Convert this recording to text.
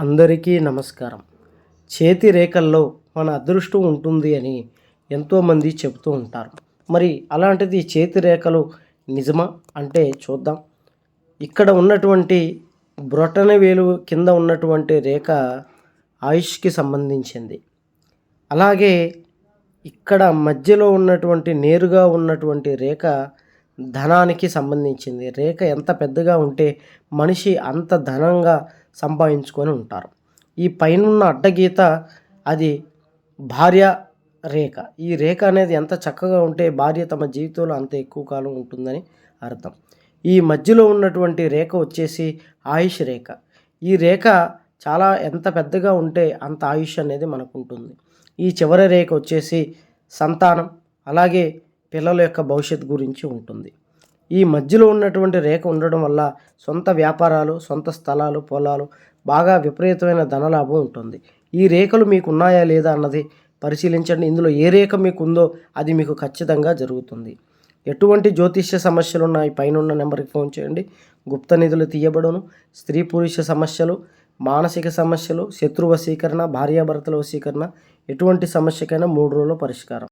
అందరికీ నమస్కారం. చేతి రేఖల్లో మన అదృష్టం ఉంటుంది అని ఎంతోమంది చెబుతూ ఉంటారు. మరి అలాంటిది చేతి రేఖలు నిజమా? అంటే చూద్దాం. ఇక్కడ ఉన్నటువంటి బ్రొటన వేలు కింద ఉన్నటువంటి రేఖ ఆయుష్కి సంబంధించింది. అలాగే ఇక్కడ మధ్యలో ఉన్నటువంటి నేరుగా ఉన్నటువంటి రేఖ ధనానికి సంబంధించింది. రేఖ ఎంత పెద్దగా ఉంటే మనిషి అంత ధనంగా సంపాదించుకొని ఉంటారు. ఈ పైనున్న అడ్డగీత అది భార్య రేఖ. ఈ రేఖ అనేది ఎంత చక్కగా ఉంటే భార్య తమ జీవితంలో అంత ఎక్కువ కాలం ఉంటుందని అర్థం. ఈ మధ్యలో ఉన్నటువంటి రేఖ వచ్చేసి ఆయుష్ రేఖ. ఈ రేఖ చాలా ఎంత పెద్దగా ఉంటే అంత ఆయుష్ అనేది మనకు ఉంటుంది ఈ చివరి రేఖ వచ్చేసి సంతానం అలాగే పిల్లల యొక్క భవిష్యత్తు గురించి ఉంటుంది. ఈ మధ్యలో ఉన్నటువంటి రేఖ ఉండడం వల్ల సొంత వ్యాపారాలు సొంత స్థలాలు పొలాలు బాగా విపరీతమైన ధనలాభం ఉంటుంది. ఈ రేఖలు మీకు ఉన్నాయా లేదా అన్నది పరిశీలించండి. ఇందులో ఏ రేఖ మీకు ఉందో అది మీకు ఖచ్చితంగా జరుగుతుంది. ఎటువంటి జ్యోతిష్య సమస్యలు ఉన్నాయి పైన ఉన్న నెంబర్కి ఫోన్ చేయండి. గుప్త నిధులు తీయబడును. స్త్రీ పురుష సమస్యలు మానసిక సమస్యలు శత్రు వశీకరణ భార్యాభర్తల వశీకరణ ఎటువంటి సమస్యకైనా మూడు రోజుల పరిష్కారం.